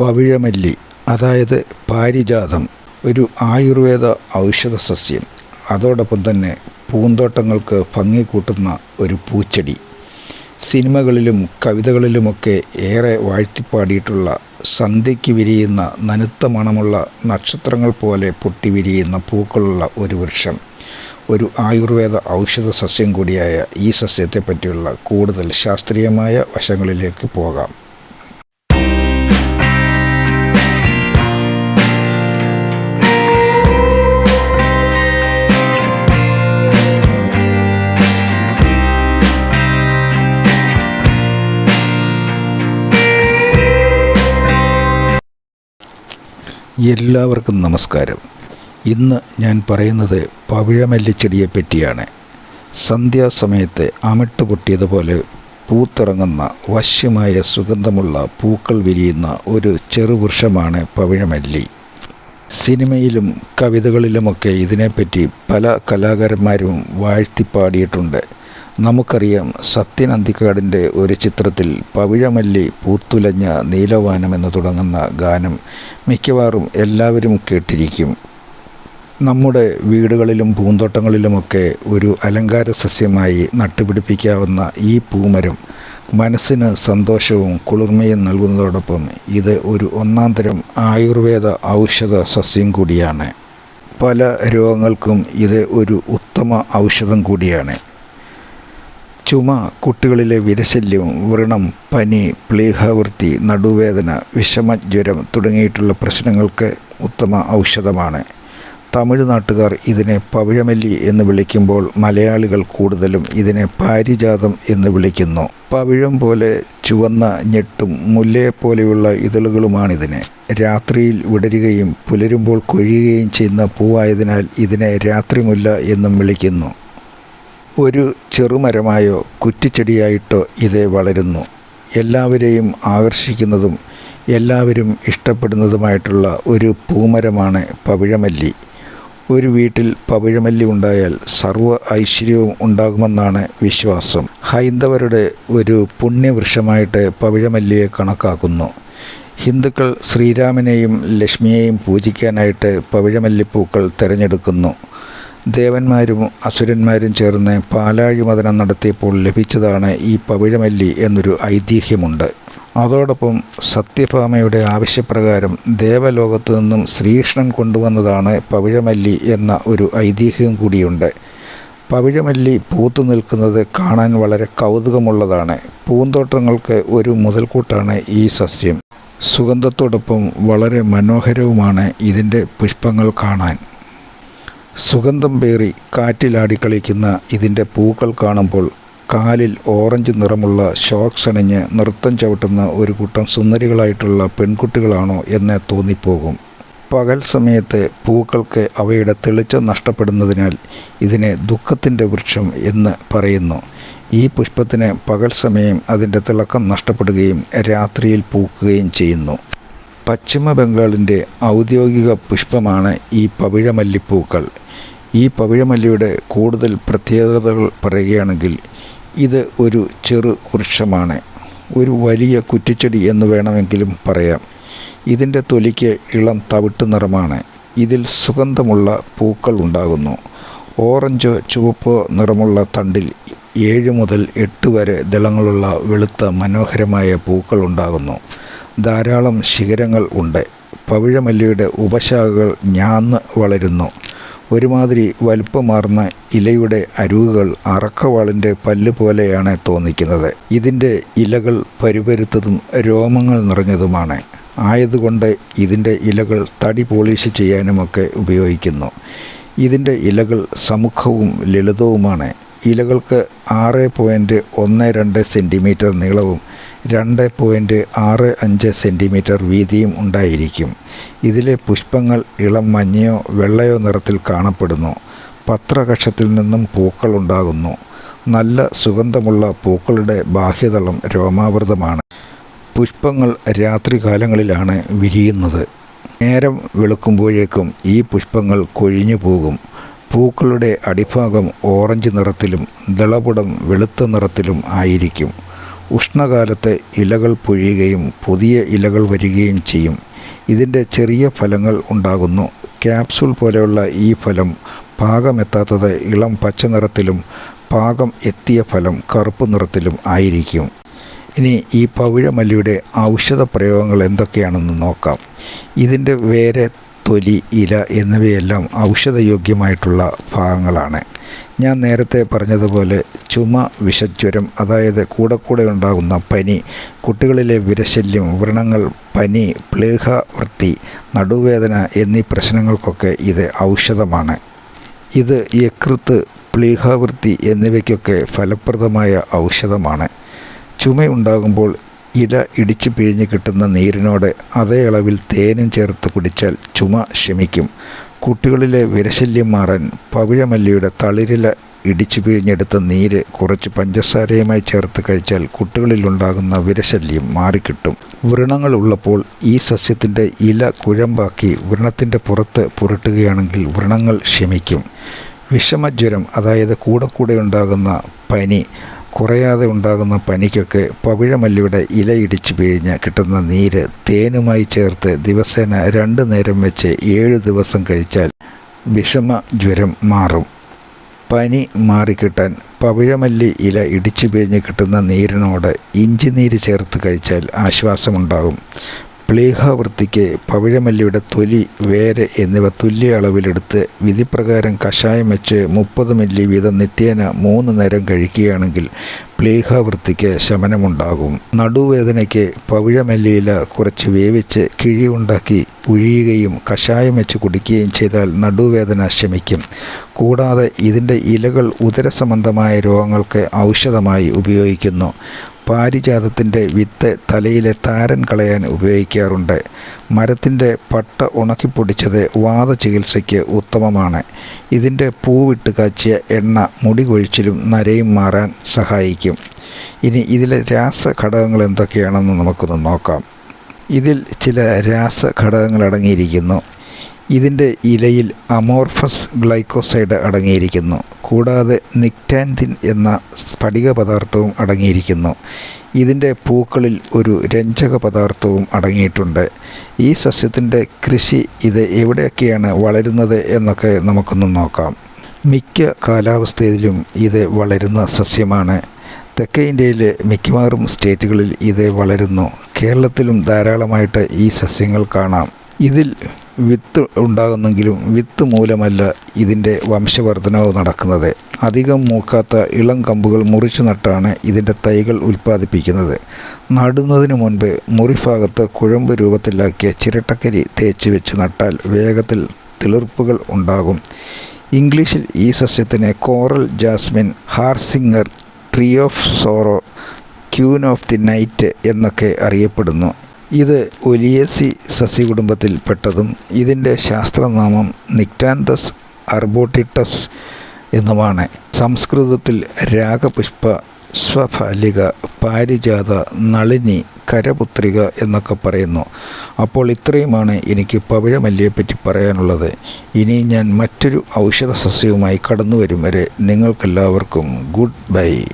പവിഴമല്ലി അതായത് പാരിജാതം ഒരു ആയുർവേദ ഔഷധ സസ്യം അതോടൊപ്പം തന്നെ പൂന്തോട്ടങ്ങൾക്ക് ഭംഗി കൂട്ടുന്ന ഒരു പൂച്ചെടി. സിനിമകളിലും കവിതകളിലുമൊക്കെ ഏറെ വാഴ്ത്തിപ്പാടിയിട്ടുള്ള സന്ധ്യയ്ക്ക് വിരിയുന്ന നനുത്ത മണമുള്ള നക്ഷത്രങ്ങൾ പോലെ പൊട്ടി വിരിയുന്ന പൂക്കളുള്ള ഒരു വൃക്ഷം. ഒരു ആയുർവേദ ഔഷധ സസ്യം കൂടിയായ ഈ സസ്യത്തെ പറ്റിയുള്ള കൂടുതൽ ശാസ്ത്രീയമായ വശങ്ങളിലേക്ക് പോകാം. എല്ലാവർക്കും നമസ്കാരം. ഇന്ന് ഞാൻ പറയുന്നത് പവിഴമല്ലിച്ചെടിയെ പറ്റിയാണ്. സന്ധ്യാസമയത്ത് അമിട്ട് പൊട്ടിയതുപോലെ പൂത്തിറങ്ങുന്ന വശ്യമായ സുഗന്ധമുള്ള പൂക്കൾ വിരിയുന്ന ഒരു ചെറുവൃക്ഷമാണ് പവിഴമല്ലി. സിനിമയിലും കവിതകളിലുമൊക്കെ ഇതിനെപ്പറ്റി പല കലാകാരന്മാരും വാഴ്ത്തിപ്പാടിയിട്ടുണ്ട്. നമുക്കറിയാം സത്യൻ അന്തിക്കാടിന്റെ ഒരു ചിത്രത്തിൽ പവിഴമല്ലി പൂത്തുലഞ്ഞ നീലവാനം എന്ന് തുടങ്ങുന്ന ഗാനം മിക്കവാറും എല്ലാവരും കേട്ടിരിക്കും. നമ്മുടെ വീടുകളിലും പൂന്തോട്ടങ്ങളിലുമൊക്കെ ഒരു അലങ്കാര സസ്യമായി നട്ടുപിടിപ്പിക്കാവുന്ന ഈ പൂമരം മനസ്സിന് സന്തോഷവും കുളിർമയും നൽകുന്നതോടൊപ്പം ഇത് ഒരു ഒന്നാം തരം ആയുർവേദ ഔഷധ സസ്യം കൂടിയാണ്. പല രോഗങ്ങൾക്കും ഇത് ഒരു ഉത്തമ ഔഷധം കൂടിയാണ്. ചുമ കുട്ടികളിലെ വിരശല്യം വ്രണം പനി പ്ലീഹാവൃത്തി നടുവേദന വിഷമജ്വരം തുടങ്ങിയിട്ടുള്ള പ്രശ്നങ്ങൾക്ക് ഉത്തമ ഔഷധമാണ്. തമിഴ്നാട്ടുകാർ ഇതിനെ പവിഴമല്ലി എന്ന് വിളിക്കുമ്പോൾ മലയാളികൾ കൂടുതലും ഇതിനെ പാരിജാതം എന്ന് വിളിക്കുന്നു. പവിഴം പോലെ ചുവന്ന ഞെട്ടും മുല്ലയെപ്പോലെയുള്ള ഇതളുകളുമാണിതിന്. രാത്രിയിൽ വിടരുകയും പുലരുമ്പോൾ കൊഴിയുകയും ചെയ്യുന്ന പൂവായതിനാൽ ഇതിനെ രാത്രിമുല്ല എന്നും വിളിക്കുന്നു. ഒരു ചെറുമരമായോ കുറ്റിച്ചെടിയായിട്ടോ ഇത് വളരുന്നു. എല്ലാവരെയും ആകർഷിക്കുന്നതും എല്ലാവരും ഇഷ്ടപ്പെടുന്നതുമായിട്ടുള്ള ഒരു പൂമരമാണ് പവിഴമല്ലി. ഒരു വീട്ടിൽ പവിഴമല്ലി ഉണ്ടായാൽ സർവ ഐശ്വര്യവും ഉണ്ടാകുമെന്നാണ് വിശ്വാസം. ഹൈന്ദവരുടെ ഒരു പുണ്യവൃക്ഷമായിട്ട് പവിഴമല്ലിയെ കണക്കാക്കുന്നു. ഹിന്ദുക്കൾ ശ്രീരാമനെയും ലക്ഷ്മിയെയും പൂജിക്കാനായിട്ട് പവിഴമല്ലിപ്പൂക്കൾ തിരഞ്ഞെടുക്കുന്നു. ദേവന്മാരും അസുരന്മാരും ചേർന്ന് പാലാഴിമതനം നടത്തിയപ്പോൾ ലഭിച്ചതാണ് ഈ പവിഴമല്ലി എന്നൊരു ഐതിഹ്യമുണ്ട്. അതോടൊപ്പം സത്യഭാമയുടെ ആവശ്യപ്രകാരം ദേവലോകത്തു നിന്നും ശ്രീകൃഷ്ണൻ കൊണ്ടുവന്നതാണ് പവിഴമല്ലി എന്ന ഒരു ഐതിഹ്യം കൂടിയുണ്ട്. പവിഴമല്ലി പൂത്തു നിൽക്കുന്നത് കാണാൻ വളരെ കൗതുകമുള്ളതാണ്. പൂന്തോട്ടങ്ങൾക്ക് ഒരു മുതൽക്കൂട്ടാണ് ഈ സസ്യം. സുഗന്ധത്തോടൊപ്പം വളരെ മനോഹരവുമാണ് ഇതിന്റെ പുഷ്പങ്ങൾ കാണാൻ. സുഗന്ധം പേറി കാറ്റിലാടി കളിക്കുന്ന ഇതിന്റെ പൂക്കൾ കാണുമ്പോൾ കാലിൽ ഓറഞ്ച് നിറമുള്ള ഷോക്സ് അണിഞ്ഞ് നൃത്തം ചവിട്ടുന്ന ഒരു കൂട്ടം സുന്ദരികളായിട്ടുള്ള പെൺകുട്ടികളാണോ എന്ന് തോന്നിപ്പോകും. പകൽ സമയത്ത് പൂക്കൾക്ക് അവയുടെ തെളിച്ചം നഷ്ടപ്പെടുന്നതിനാൽ ഇതിനെ ദുഃഖത്തിന്റെ വൃക്ഷം എന്ന് പറയുന്നു. ഈ പുഷ്പത്തിന് പകൽ സമയം അതിന്റെ തിളക്കം നഷ്ടപ്പെടുകയും രാത്രിയിൽ പൂക്കുകയും ചെയ്യുന്നു. പശ്ചിമ ബംഗാളിന്റെ ഔദ്യോഗിക പുഷ്പമാണ് ഈ പവിഴമല്ലിപ്പൂക്കൾ. ഈ പവിഴമല്ലിയുടെ കൂടുതൽ പ്രത്യേകതകൾ പറയുകയാണെങ്കിൽ ഇത് ഒരു ചെറു വൃക്ഷമാണ്. ഒരു വലിയ കുറ്റിച്ചെടി എന്ന് വേണമെങ്കിലും പറയാം. ഇതിന്റെ തൊലിക്ക് ഇളം തവിട്ട് നിറമാണ്. ഇതിൽ സുഗന്ധമുള്ള പൂക്കൾ ഉണ്ടാകുന്നു. ഓറഞ്ചോ ചുവപ്പോ നിറമുള്ള തണ്ടിൽ ഏഴ് മുതൽ എട്ട് വരെ ദളങ്ങളുള്ള വെളുത്ത മനോഹരമായ പൂക്കൾ ഉണ്ടാകുന്നു. ധാരാളം ശിഖരങ്ങൾ ഉണ്ട്. പവിഴമല്ലിയുടെ ഉപശാഖകൾ ഞാന്ന് വളരുന്നു. ഒരുമാതിരി വലുപ്പമാർന്ന ഇലയുടെ അരുകുകൾ അറക്കവാളിന്റെ പല്ല് പോലെയാണ് തോന്നിക്കുന്നത്. ഇതിന്റെ ഇലകൾ പരുപരുത്തതും രോമങ്ങൾ നിറഞ്ഞതുമാണ്. ആയതുകൊണ്ട് ഇതിന്റെ ഇലകൾ തടി പോളിഷ് ചെയ്യാനുമൊക്കെ ഉപയോഗിക്കുന്നു. ഇതിന്റെ ഇലകൾ സമുഖവും ലളിതവുമാണ്. ഇലകൾക്ക് ആറ് പോയിന്റ് ഒന്ന് രണ്ട് സെന്റിമീറ്റർ നീളവും രണ്ട് പോയിന്റ് ആറ് അഞ്ച് സെന്റിമീറ്റർ വീതിയും ഉണ്ടായിരിക്കും. ഇതിലെ പുഷ്പങ്ങൾ ഇളം മഞ്ഞയോ വെള്ളയോ നിറത്തിൽ കാണപ്പെടുന്നു. പത്രകക്ഷത്തിൽ നിന്നും പൂക്കൾ ഉണ്ടാകുന്നു. നല്ല സുഗന്ധമുള്ള പൂക്കളുടെ ബാഹ്യതളം രോമാവൃതമാണ്. പുഷ്പങ്ങൾ രാത്രികാലങ്ങളിലാണ് വിരിയുന്നത്. നേരം വെളുക്കുമ്പോഴേക്കും ഈ പുഷ്പങ്ങൾ കൊഴിഞ്ഞു പോകും. പൂക്കളുടെ അടിഭാഗം ഓറഞ്ച് നിറത്തിലും ദളപുടം വെളുത്ത നിറത്തിലും ആയിരിക്കും. ഉഷ്ണകാലത്ത് ഇലകൾ പൊഴിയുകയും പുതിയ ഇലകൾ വരികയും ചെയ്യും. ഇതിന്റെ ചെറിയ ഫലങ്ങൾ ഉണ്ടാകുന്നു. ക്യാപ്സൂൾ പോലെയുള്ള ഈ ഫലം പാകമെത്താത്തത് ഇളം പച്ച നിറത്തിലും പാകം എത്തിയ ഫലം കറുപ്പ് നിറത്തിലും ആയിരിക്കും. ഇനി ഈ പവിഴമല്ലിയുടെ ഔഷധ പ്രയോഗങ്ങൾ എന്തൊക്കെയാണെന്ന് നോക്കാം. ഇതിന്റെ വേര് തൊലി ഇല എന്നിവയെല്ലാം ഔഷധയോഗ്യമായിട്ടുള്ള ഭാഗങ്ങളാണ്. ഞാൻ നേരത്തെ പറഞ്ഞതുപോലെ ചുമ വിഷജ്വരം അതായത് കൂടെ കൂടെ ഉണ്ടാകുന്ന പനി കുട്ടികളിലെ വിരശല്യം വ്രണങ്ങൾ പനി പ്ലേഹ വൃത്തി നടുവേദന എന്നീ പ്രശ്നങ്ങൾക്കൊക്കെ ഇത് ഔഷധമാണ്. ഇത് യകൃത്ത് പ്ലീഹാവൃത്തി എന്നിവയ്ക്കൊക്കെ ഫലപ്രദമായ ഔഷധമാണ്. ചുമയുണ്ടാകുമ്പോൾ ഇല ഇടിച്ച് പിഴിഞ്ഞ് കിട്ടുന്ന നീരിനോട് അതേ അളവിൽ തേനും ചേർത്ത് കുടിച്ചാൽ ചുമ ശമിക്കും. കുട്ടികളിലെ വിരശല്യം മാറാൻ പവിഴമല്ലിയുടെ തളിരില ഇടിച്ചു പിഴിഞ്ഞെടുത്ത നീര് കുറച്ച് പഞ്ചസാരയുമായി ചേർത്ത് കഴിച്ചാൽ കുട്ടികളിലുണ്ടാകുന്ന വിരശല്യം മാറിക്കിട്ടും. വ്രണങ്ങൾ ഉള്ളപ്പോൾ ഈ സസ്യത്തിന്റെ ഇല കുഴമ്പാക്കി വ്രണത്തിന്റെ പുറത്ത് പുരട്ടുകയാണെങ്കിൽ വ്രണങ്ങൾ ക്ഷമിക്കും വിഷമജ്വരം അതായത് കൂടെ കൂടെ ഉണ്ടാകുന്ന പനി കുറയാതെ ഉണ്ടാകുന്ന പനിക്കൊക്കെ പവിഴമല്ലിയുടെ ഇലയിടിച്ച് പിഴിഞ്ഞ് കിട്ടുന്ന നീര് തേനുമായി ചേർത്ത് ദിവസേന രണ്ട് നേരം വെച്ച് ഏഴ് ദിവസം കഴിച്ചാൽ വിഷമ ജ്വരം മാറും. പനി മാറിക്കിട്ടാൻ പവിഴമല്ലി ഇല ഇടിച്ചു പിഴിഞ്ഞ് കിട്ടുന്ന നീരിനോട് ഇഞ്ചിനീര് ചേർത്ത് കഴിച്ചാൽ ആശ്വാസമുണ്ടാകും. പ്ലീഹാവൃത്തിക്ക് പവിഴമല്ലിയുടെ തൊലി വേര് എന്നിവ തുല്യ അളവിലെടുത്ത് വിധിപ്രകാരം കഷായം വെച്ച് മുപ്പത് മില്ലി വീതം നിത്യേന മൂന്ന് നേരം കഴിക്കുകയാണെങ്കിൽ പ്ലീഹാവൃത്തിക്ക് ശമനമുണ്ടാകും. നടുവേദനയ്ക്ക് പവിഴമല്ലിയില കുറച്ച് വേവിച്ച് കിഴിയുണ്ടാക്കി ഉഴിയുകയും കഷായം വെച്ച് കുടിക്കുകയും ചെയ്താൽ നടുവേദന ശമിക്കും. കൂടാതെ ഇതിന്റെ ഇലകൾ ഉദരസംബന്ധമായ രോഗങ്ങൾക്ക് ഔഷധമായി ഉപയോഗിക്കുന്നു. പാരിജാതത്തിന്റെ വിത്ത് തലയിലെ താരൻ കളയാൻ ഉപയോഗിക്കാറുണ്ട്. മരത്തിന്റെ പട്ട ഉണക്കിപ്പൊടിച്ചത് വാത ചികിത്സയ്ക്ക് ഉത്തമമാണ്. ഇതിന്റെ പൂവിട്ട് കാച്ചിയ എണ്ണ മുടി കൊഴിച്ചിലും നരയും മാറാൻ സഹായിക്കും. ഇനി ഇതിലെ രാസഘടകങ്ങൾ എന്തൊക്കെയാണെന്ന് നമുക്കൊന്ന് നോക്കാം. ഇതിൽ ചില രാസഘടകങ്ങൾ അടങ്ങിയിരിക്കുന്നു ഇതിന്റെ ഇലയിൽ അമോർഫസ് ഗ്ലൈക്കോസൈഡ് അടങ്ങിയിരിക്കുന്നു. കൂടാതെ നിക്റ്റാൻതിൻ എന്ന സ്ഫടിക പദാർത്ഥവും അടങ്ങിയിരിക്കുന്നു. ഇതിന്റെ പൂക്കളിൽ ഒരു രഞ്ജക പദാർത്ഥവും അടങ്ങിയിട്ടുണ്ട്. ഈ സസ്യത്തിന്റെ കൃഷി ഇത് എവിടെയൊക്കെയാണ് വളരുന്നത് എന്നൊക്കെ നമുക്കൊന്ന് നോക്കാം. മിക്ക കാലാവസ്ഥയിലും ഇത് വളരുന്ന സസ്യമാണ്. തെക്കേ ഇന്ത്യയിലെ മിക്കവാറും സ്റ്റേറ്റുകളിൽ ഇത് വളരുന്നു. കേരളത്തിലും ധാരാളമായിട്ട് ഈ സസ്യങ്ങൾ കാണാം. ഇതിൽ വിത്ത് ഉണ്ടാകുന്നെങ്കിലും വിത്ത് മൂലമല്ല ഇതിന്റെ വംശവർധനവ് നടക്കുന്നത്. അധികം മൂക്കാത്ത ഇളം കമ്പുകൾ മുറിച്ചു നട്ടാണ് ഇതിന്റെ തൈകൾ ഉൽപ്പാദിപ്പിക്കുന്നത്. നടുന്നതിന് മുൻപ് മുറിഭാഗത്ത് കുഴമ്പ് രൂപത്തിലാക്കിയ ചിരട്ടക്കരി തേച്ച് വെച്ച് നട്ടാൽ വേഗത്തിൽ തിളിർപ്പുകൾ ഉണ്ടാകും. ഇംഗ്ലീഷിൽ ഈ സസ്യത്തിന് coral jasmine harsingar tree of sorrow queen of the night എന്നൊക്കെ അറിയപ്പെടുന്നു. ഇത് ഒലിയസി സസ്യകുടുംബത്തിൽ പെട്ടതും ഇതിന്റെ ശാസ്ത്രനാമം നിക്ടാന്തസ് അർബോട്ടിട്ടസ് എന്നുമാണ്. സംസ്കൃതത്തിൽ രാഗപുഷ്പ സ്വഫാലിക പാരിജാത നളിനി കരപുത്രിക എന്നൊക്കെ പറയുന്നു. അപ്പോൾ ഇത്രയുമാണ് എനിക്ക് പവിഴമല്ലിയെപ്പറ്റി പറയാനുള്ളത്. ഇനി ഞാൻ മറ്റൊരു ഔഷധ സസ്യവുമായി കടന്നു വരും വരെ നിങ്ങൾക്കെല്ലാവർക്കും ഗുഡ് ബൈ.